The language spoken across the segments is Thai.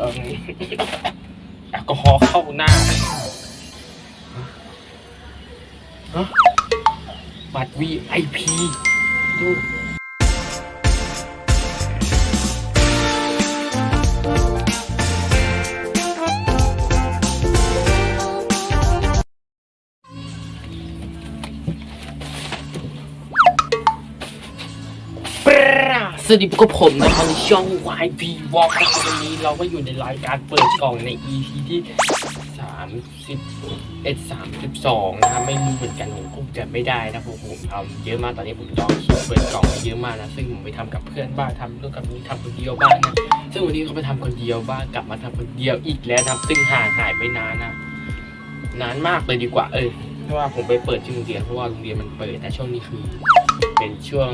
เออแอลกอฮอล์เข้าหน้าฮะบัตร VIP ดู สวัสดีพวกบผมนะครับในช่อง YP Walk วันนี้เราก็อยู่ในรายการเปิดกล่องใน EP ที่31 32นะครับไม่รู้เหมือนกันผมคงจะไม่ได้นะผมผมทำเยอะมากตอนนี้ผมจองคิวเปิดกล่องเยอะมากนะซึ่งผมไปทำกับเพื่อนบ้างทำร่วมกับนี้ทำคนเดียวบ้างนะซึ่งวันนี้เขาไปทำคนเดียวบ้างกลับมาทำคนเดียวอีกแล้วนะซึ่งห่างหายไปนานนะนานมากเลยดีกว่าเออเพราะว่าผมไปเปิดที่โรงเรียนเพราะว่าโรงเรียนมันเปิดแต่ช่วงนี้คือ เป็นช่วง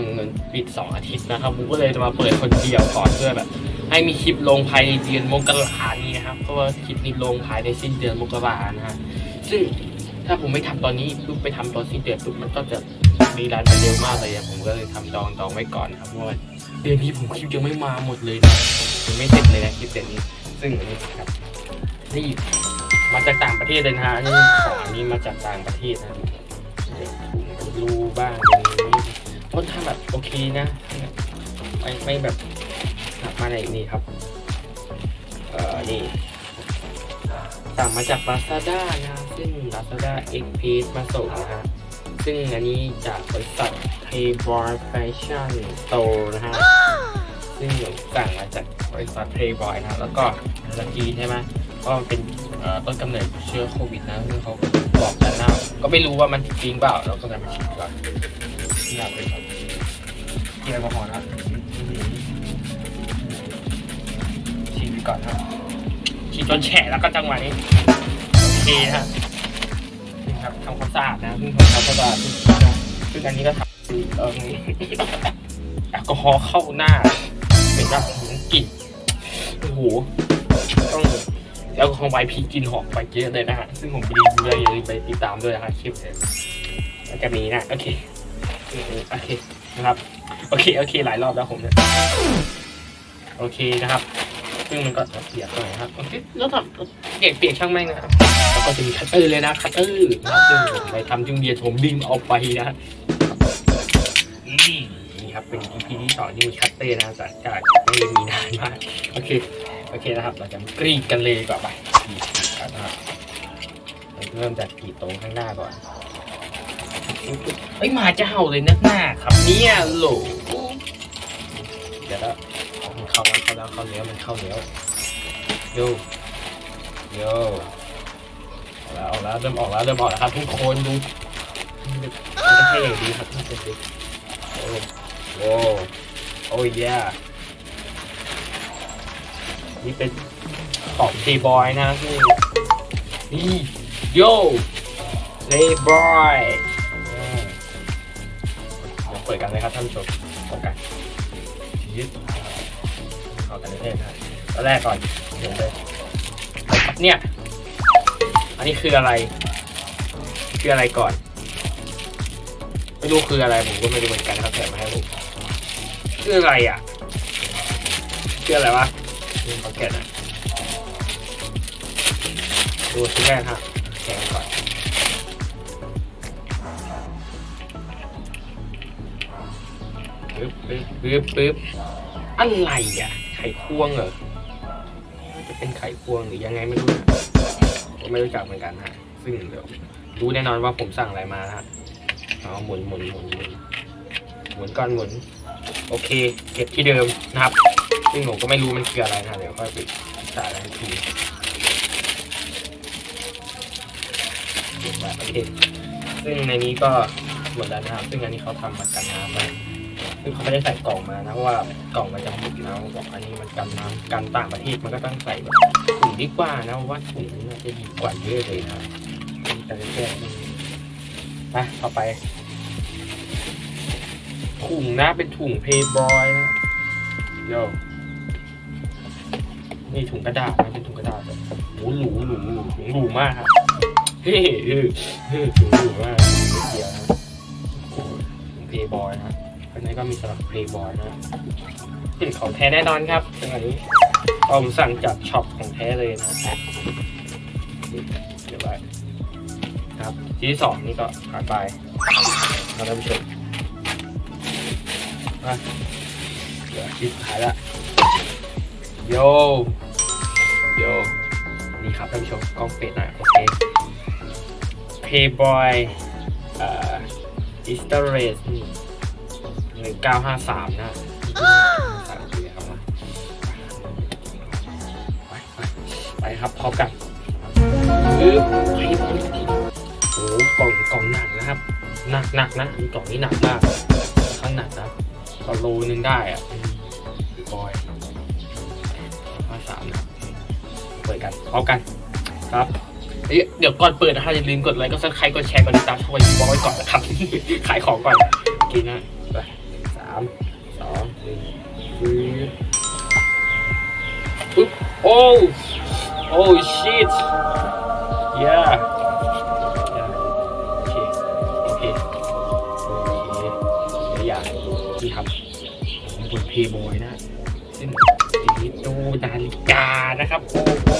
ปิดสองอาทิตย์นะครับผมก็เลยจะมาเปิดคนเดียวก่อนเพื่อแบบ ให้มีคลิปลงภายในเดือนมกรานี้นะครับเพราะว่าคลิปนี้ลงภายในสิ้นเดือนมกรานะฮะซึ่งถ้าผมไม่ทำตอนนี้ปุ๊บไปทำตอนสิ้นเดือนปุ๊บมันก็จะมีร้านไปเร็วมากเลยอะผมก็เลยทำดองดองไว้ก่อนครับเพราะว่าเดือนนี้ผมคลิปยังไม่มาหมดเลยนะยังไม่เสร็จเลยนะคลิปเดือนนี้ ซึ่งอันนี้ครับนี่มาจากต่างประเทศเลยนะฮะนี่ของนี้มาจากต่างประเทศนะรูบ้าง อย่างนี้ค่อนข้างแบบโอเคนะไม่ไม่แบบมาในนี่ครับ เอ่อ นี่สั่งมาจาก Lazada นะ ซึ่ง Lazada Express มาส่งนะฮะ ซึ่งอันนี้จากบริษัท Playboy Fashion Store นะฮะ ซึ่งสั่งมาจากบริษัท Playboy นะ แล้วก็สกีใช่ไหมก็เป็นต้นกำเนิดเชื้อโควิดนะซึ่งเขาบอกกันนะก็ไม่รู้ว่ามันจริงเปล่า เราก็จะมาฉีดก่อนนี่ครับเป็นครับที่ แอลกอฮอล์นะครับฉีดไปก่อนครับฉีดจนแฉะแล้วก็จังหวะนี้โอเคนะนี่ครับทำความสะอาดนะซึ่งทำความสะอาดซึ่งซึ่งอันนี้ก็ทำเอ่อแอลกอฮอล์เข้าหน้าเป็นแบบกลิ่นโอ้โหต้องแล้วก็ของไวพีกินหอมไปเยอะเลยนะฮะซึ่งผมไปรีวิวเลยอย่าลืมไปติดตามด้วยนะครับคลิปเนี่ยมันจะมีนะโอเคโอเคนะครับ โอเคโอเคหลายรอบแล้วผมเนี่ยโอเคนะครับ ซึ่งมันก็เปียกหน่อยครับโอเคแล้วทำเปียกเปียกช่างแม่งนะครับแล้วก็จะมีคัตเตอร์เลยนะคัตเตอร์นะครับซึ่งผมไปทำจุงเดียนผมดึงเอาไปนะอืมนี่ครับเป็น EP ที่สองที่มีคัตเตอร์นะจากจากไม่มีนานมากโอเคโอเคนะครับ เราจะมากรีดกันเลยดีกว่าไปกรีดกันนะครับเริ่มจากกรีดตรงข้างหน้าก่อน เอ้ยหมาจะเห่าเลยนักหน้าครับเนี่ยโหลเดี๋ยวแล้วมันเข้าแล้วเข้าแล้วเข้าแล้วมันเข้าแล้วโยโยเอาแล้วเอาแล้วเริ่มออกแล้วเริ่มออกแล้วครับทุกคนดูมันจะเท่ดีครับทุกคนดูโอ้โหโอ้ยแย่นี่เป็นของทีบอยนะคือนี่โยเลบอย เปิดกันเลยครับท่านผู้ชมพบกันยึดเขากันได้เลยนะตอนแรกก่อนเห็นเลยเนี่ย อันนี้คืออะไร คืออะไรก่อน ไม่รู้คืออะไรผมก็ไม่รู้เหมือนกันครับแถมมาให้ผมคืออะไรอะคืออะไรวะนี่เขาแกะนะดูชิ้นแรกครับ ปึ๊บปึ๊บปึ๊บปึ๊บอะไรอะ ไข่ควงเหรอ จะเป็นไข่ควงหรือยังไงไม่รู้นะผมไม่รู้จักเหมือนกันฮะซึ่งเดี๋ยวรู้แน่นอนว่าผมสั่งอะไรมาฮะเอาหมุนหมุนหมุนหมุนหมุนก้อนหมุน โอเค เก็บที่เดิมนะครับ ซึ่งผมก็ไม่รู้มันคืออะไรนะเดี๋ยวค่อยไปศึกษากันทีเก็บไว้โอเคซึ่งในนี้ก็หมดแล้วนะครับ ซึ่งอันนี้เขาทำมากันน้ำมา ซึ่งเขาไม่ได้ใส่กล่องมานะเพราะว่ากล่องมันจะหมุนนะบอกอันนี้มันกันน้ำกันต่างประเทศมันก็ต้องใส่ถุงดีกว่านะเพราะว่าถุงน่าจะดีกว่าเยอะเลยนะครับแต่แค่นี้ไปต่อไปถุงนะเป็นถุงเพย์บอยนะโยนี่ถุงกระดาษนะเป็นถุงกระดาษแบบโอ้หรูหรูหรูถุงหรูมากครับเฮ้เฮ้ถุงหรูมากเดียวนะถุงเพย์บอยนะ ข้างในก็มีสำหรับเพย์บอยนะเป็นของแท้แน่นอนครับซึ่งอันนี้ผมสั่งจากช็อปของแท้เลยนะเดี๋ยวไว้ครับชิ้นที่สองนี่ก็ผ่านไปมาท่านผู้ชมมาเดี๋ยวชิ้นสุดท้ายละโยโยนี่ครับท่านผู้ชมกล้องเฟดหน่อยโอเค Playboy เอ่อ Easter Race หนึ่งเก้าห้าสามนะสามปีครับมาไปไปไปครับพร้อมกันคือไปบอลโอ้โหกล่องกล่องหนักนะครับ หนักหนักนะอันกล่องนี้หนักมากข้างหนักนะก็โลนึงได้อะบอยห้าสามนะเปิดกันพร้อมกันครับเอ้ยเดี๋ยวก่อนเปิดนะครับอย่าลืมกดไลค์ก็ซับสไครต์กดแชร์กดติดตามช่องวันบอยก่อนนะครับ ขายของก่อนโอเคนะไปสามสองหนึ่งปึ๊บปึ๊บโอ้โอ้ shit yeah yeah โอเค โอเค โอเคเดี๋ยวอย่างที่ทำบนเพย์บอยนะ ซึ่งสีดูนาฬิกานะครับ โอ้โห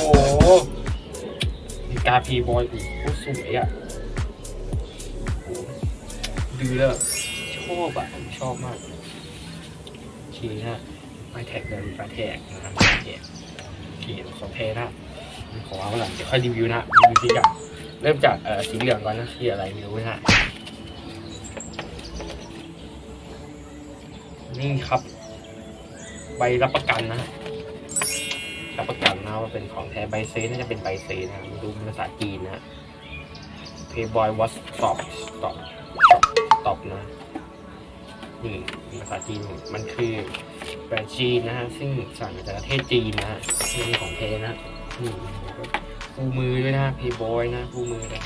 นาฬิกาเพย์บอยโอ้โหสวยอะดูแล้วชอบอะผมชอบมาก โอเคนะ ไม่แท็กเดินไมแท็กนะครับไมแท็กโอเคของเทนะขอเอาหลังเดี๋ยวค่อยรีวิวนะรีวิวสีอย่างเริ่มจากเอ่อสีเหลืองก่อนนะคืออะไรไม่รู้นะนี่ครับ ใบรับประกันนะรับประกันนะว่าเป็นของแท้ใบเซน่าจะเป็นใบเซนะดูภาษาจีนนะ Playboy was stop stop stop stop นะ นี่ภาษาจีนมันคือแบรนด์จีนนะฮะซึ่งสั่งมาจากประเทศจีนนะฮะไม่ใช่ของแท้นะนี่คู่มือด้วยนะ Playboy นะคู่มือนะ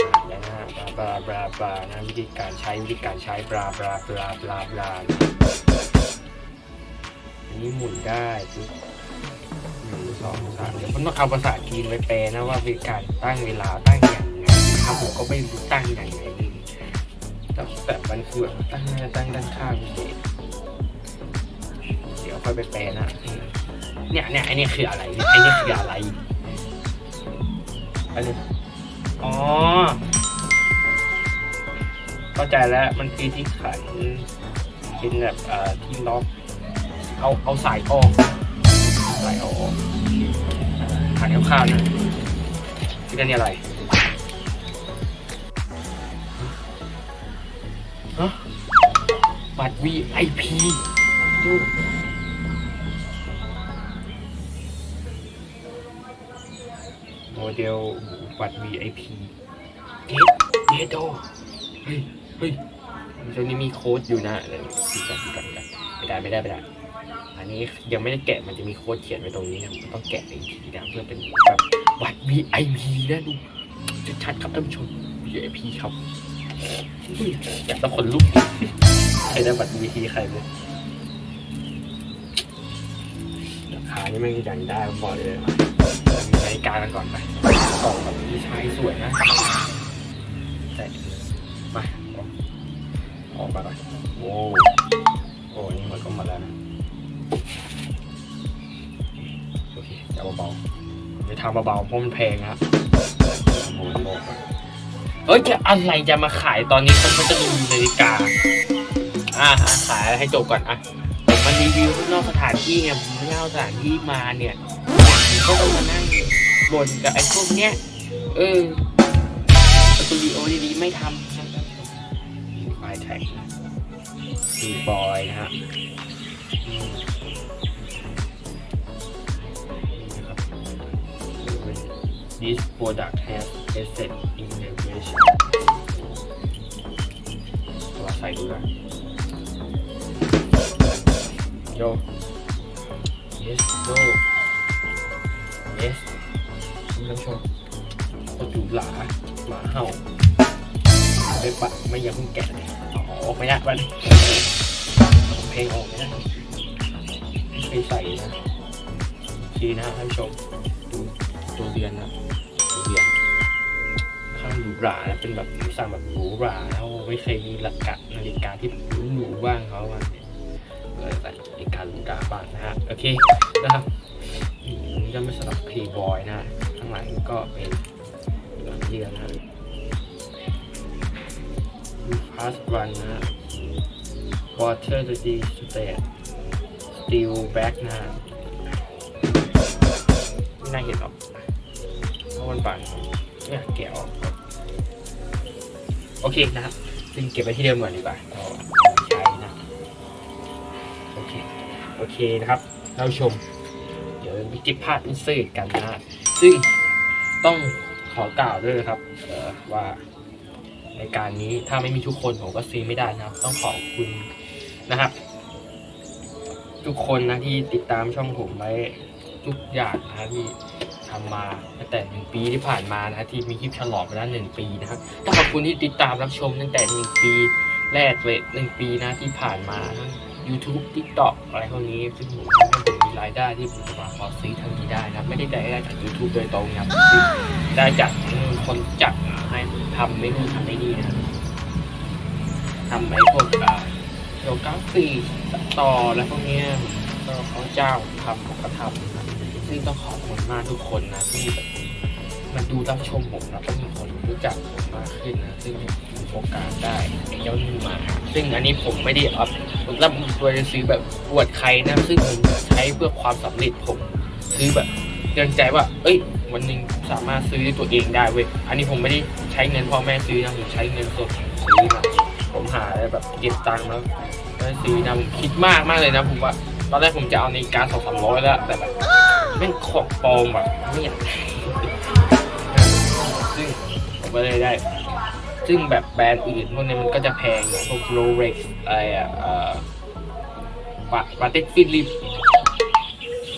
อ่านแล้วนะบลาบลาบลานะวิธีการใช้วิธีการใช้บลาบลาบลาบลาบลานะอันนี้หมุนได้ปุ๊บหนึ่งสองสามเดี๋ยวผมต้องเอาภาษาจีนไปแปลนะว่าเป็นการตั้งเวลาตั้งอย่างไงนะครับผมก็ไม่รู้ตั้งอย่างไงเแต่แต่มันคือแบบตั้งหน้าตั้งด้านข้างเฉยเดี๋ยวค่อยไปแปลนะเนี่ยเนี่ยไอเนี่ยคืออะไรไอเนี่ยคืออะไรอันนี้อ๋อเข้าใจแล้วมันคือที่ขันเป็นแบบเอ่อที่ล็อกเอาเอาสายออกสายออกทานข้าวๆนะที่นั่นนี่อะไร บัตร VIP ดูโมเดลบัตร VIP เอ๊ะเยโดเฮ้ยเฮ้ยตรงนี้มีโค้ดอยู่นะเดี๋ยวดูกันดูกันดูกันไม่ได้ไม่ได้ไม่ได้ อันนี้ยังไม่ได้แกะมันจะมีโค้ดเขียนไว้ตรงนี้นะมันต้องแกะอีกทีนะเพื่อเป็นแบบบัตร VIP นะดูชัดๆครับท่านผู้ชม VIP ครับอยากต้องคนลุก ใครได้บัตร VIP ใครเลยราคานี่ไม่ยังได้ผมบอกเลยมีนาฬิกากันก่อนไปกล่องแบบดีไซน์สวยนะแต่ไปออกมาก่อนโอ้โอ้นี่มันก็มาแล้วนะโอเคจะเบาๆไม่ทำเบาๆเพราะมันแพงครับโอ้โหบอกก่อนเอ้ยจะอะไรจะมาขายตอนนี้เขาจะรีวิวนาฬิกา อ่าขายให้จบก่อนอะผมมารีวิวนอกสถานที่ไงผมไม่เอาสถานที่มาเนี่ยผมก็ต้องมานั่งบ่นกับไอ้พวกเนี้ยเออสตูดิโอดีๆไม่ทำไฟแท็กดูบอยนะฮะอืม This product has asset integration เราใส่ดูนะ โย yes no yes คุณผู้ชมกดดูหลาหมาเห่าไม่ปะไม่อยังเพิ่งแกะเลยออกไม่ได้วันเพลงออกไม่ได้ไม่เคยใส่นะทีนะท่านผู้ชมดูตัวเรียนนะตัวเรียนข้างหรูหรานะเป็นแบบสั่งแบบหรูหรานะโอ้ไม่เคยมีหลักกะนาฬิกาที่หรูหรูๆบ้างเขาอะ เลยใส่นาฬิกาหรูหราบ้างนะฮะ โอเคนะครับจะไม่สำหรับ Playboy นะข้างหลังก็เป็นหลังเรือนะ Pass Run นะ Water the D State Steel Back นะไม่น่าเห็นหรอกเพราะมันบางไม่ยากแกะออกโอเคนะครับซึ่งเก็บไว้ที่เดิมก่อนดีกว่าใช้นะโอเค โอเคนะครับท่านผู้ชม เดี๋ยววิจิตภาพอินเสิร์กันนะซึ่งต้องขอกล่าวด้วยนะครับเอ่อว่าในการนี้ถ้าไม่มีทุกคนผมก็ซื้อไม่ได้นะครับ ต้องขอบคุณนะครับ ทุกคนนะที่ติดตามช่องผมไว้ทุกอย่างนะที่ทำมาตั้งแต่หนึ่งปีที่ผ่านมานะที่มีคลิปฉลองไปแล้วหนึ่งปีนะครับต้องขอบคุณที่ติดตามรับชมตั้งแต่หนึ่งปีแรกเลยหนึ่งปีนะที่ผ่านมาทั้ง YouTube TikTok อะไรพวกนี้ซึ่งผมทำให้ผมมีรายได้ที่ผมจะมาขอซื้อทางนี้ได้นะครับ ไม่ได้ได้จาก YouTube โดยตรงนะครับได้จากคนจัดให้ทำไม่นู่นทำไม่นี่นะครับทำไอ้พวกอ่าโลกราฟิกตัดต่ออะไรพวกเนี้ยก็เขาจ้าทำผมก็ทำนะซึ่งต้องขอบคุณมากทุกคนนะที่แบบมาดูรับชมผมแล้วก็มีคนรู้จักผมมากขึ้นนะซึ่ง โอกาสได้ไอ้เจ้านี่มา ซึ่งอันนี้ผมไม่ได้เอาผมรับตัวจะซื้อแบบอวดใครนะ ซึ่งผมใช้เพื่อความสำเร็จผมซื้อแบบเตือนใจว่า เอ้ย วันหนึ่งสามารถซื้อตัวเองได้เว้ย อันนี้ผมไม่ได้ใช้เงินพ่อแม่ซื้อนะ ผมใช้เงินสดซื้อมาผมหาแบบเก็บตังค์แล้วแล้วซื้อนะผมคิดมากมากเลยนะผมว่าตอนแรกผมจะเอาในการสองสามร้อยแล้ว แต่แบบแม่งของปลอมแบบไม่อยากได้ซึ่งผมก็เลยได้ ซึ่งแบบแบรนด์อื่นพวกนี้มันก็จะแพงอย่างพวกโรเล็กอะไรอะปาเต็กฟิลิป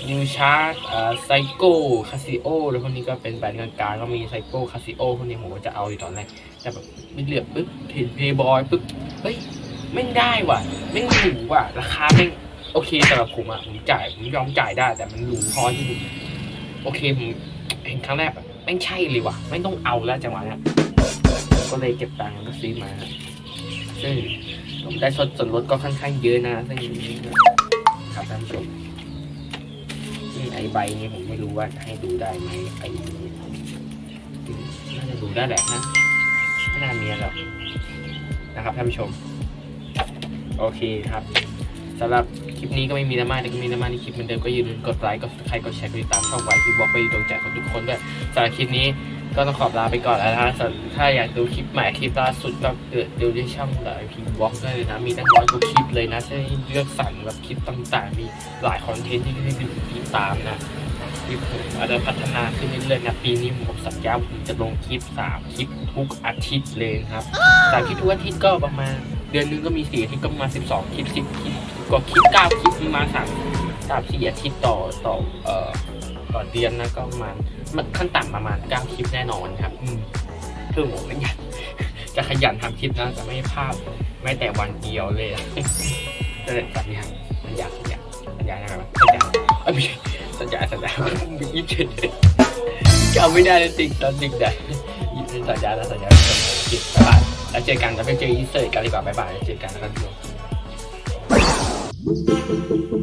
นิวชาร์ดไซโก้คาซิโอแล้วพวกนี้ก็เป็นแบรนด์กลางๆก็มีไซโก้คาซิโอพวกนี้ผมก็จะเอาอยู่ตอนแรกแต่แบบไม่เหลือบปุ๊บเห็นเพย์บอยปุ๊บเฮ้ยไม่ได้ว่ะไม่หรูว่ะ ราคาไม่โอเคสำหรับผมอะผมจ่ายผมยอมจ่ายได้ แต่มันหรูพอที่โอเคผมเห็นครั้งแรกแบบไม่ใช่เลยว่ะ ไม่ต้องเอาแล้วจังหวะเนี้ย ก็เลยเก็บตังค์แล้วก็ซื้อมา ซึ่งผมได้ส่วนส่วนลดก็ค่อนข้างเยอะนะซึ่งครับท่านผู้ชมซึ่งไอใบนี้ผมไม่รู้ว่าให้ดูได้ไหมไอนี้น่าจะดูได้แหละนะไม่น่ามีหรอกนะครับท่านผู้ชม โอเคครับสำหรับคลิปนี้ก็ไม่มีน้ำมันแต่ก็มีน้ำมันในคลิปเหมือนเดิมก็อย่าลืมกดไลค์กดใครกดแชร์กดติดตามช่องไว้ที่บอกไปดวงใจของทุกคนด้วยสำหรับคลิปนี้ ก็ต้องขอบลาไปก่อนแล้วนะส่วนถ้าอยากดูคลิปใหม่คลิปล่าสุดก็เกิดดูที่ช่องไลฟ์พีบล็อกได้เลยนะ มีตั้งร้อยกว่าคลิปเลยนะให้เลือกสรรแบบคลิปต่างๆ มีหลายคอนเทนต์ที่ให้ดูติดตามนะที่ผมอาจจะพัฒนาขึ้นเรื่อยๆนะ ปีนี้ผมสัญญาผมจะลงคลิปสามคลิปทุกอาทิตย์เลยครับสามคลิปทุกอาทิตย์ก็ประมาณ เดือนนึงก็มีสี่อาทิตย์ก็ประมาณสิบสองคลิปสิบคลิปกว่าคลิปเก้าคลิปมีมาสามสามสี่อาทิตย์ต่อต่อเอ่อ ต่อเดือนนะก็ประมาณมันขั้นต่ำประมาณเก้าคลิปแน่นอนครับอืมคือผมไม่อยากจะขยันทำคลิปนะแต่ไม่พลาดแม้แต่วันเดียวเลยอะแต่สัญญาสัญญาสัญญาสัญญาอะไรวะสัญญาเอ้ยไม่ใช่สัญญาสัญญาไม่ยิบเฉยจำไม่ได้เลยติดตอนติดแต่ยิบเป็นสัญญาแล้วสัญญาสัญญาจิตบ๊ายบายแล้วเจอกันแล้วไปเจออินเสิร์ตกันดีกว่าบ๊ายบายแล้วเจอกันนะครับทุกคน